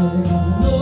Lord.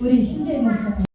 우리 신재 목사님.